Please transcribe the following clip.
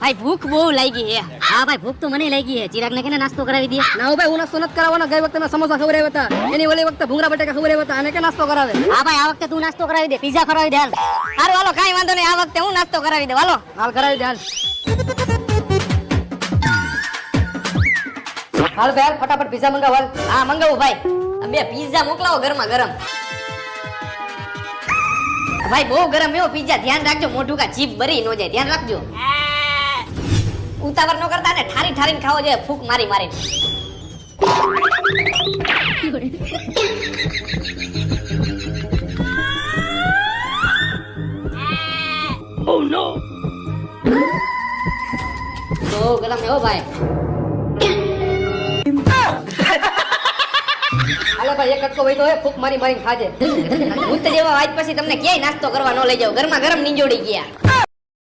ભાઈ ભૂખ બહુ લાગી છે હા ભાઈ ભૂખ તો મને લાગી છે ચિરાગ ને કેને નાસ્તો કરાવી દે? ના ભાઈ હું નાસ્તો નથી કરાવવાનો. ગઈ વખતે મેં સમોસા ખવડાવ્યા હતા. એની ઓલી વખતે ભૂંગળા બટેકા ખવડાવ્યા હતા. અને કે નાસ્તો કરાવે? હા ભાઈ આ વખતે તું નાસ્તો કરાવી દે. પીઝા કરાવી દે હાલ. વાલો હાલો કાંઈ વાંધો નહીં. આ વખતે હું નાસ્તો કરાવી દે હાલો. હાલ કરાવી દે હાલ. હાલ ભાઈ હાલ ફટાફટ પીઝા મંગાવ હાલ. હા મંગાવું ભાઈ. બે પીઝા મોકલાવો ગરમા ગરમ. ભાઈ બહુ ગરમ એવો પીઝા ધ્યાન રાખજો મોઢું કા જીભ બરી નો જાય. ધ્યાન રાખજો. ઉતાવળ ન કરતા ને ઠારી ઠારીને ખાવો જોઈએ. ફૂક મારી મારી તો ગરમ એવો ભાઈ. હાલે ભાઈ એક કટકો વઈ તો ફૂક મારી મારીને ખાજે. ભૂત જેવા આજ પછી તમને ક્યાંય નાસ્તો કરવા ન લઈ જાવ ગરમા ગરમ નીંજોડી ગયા.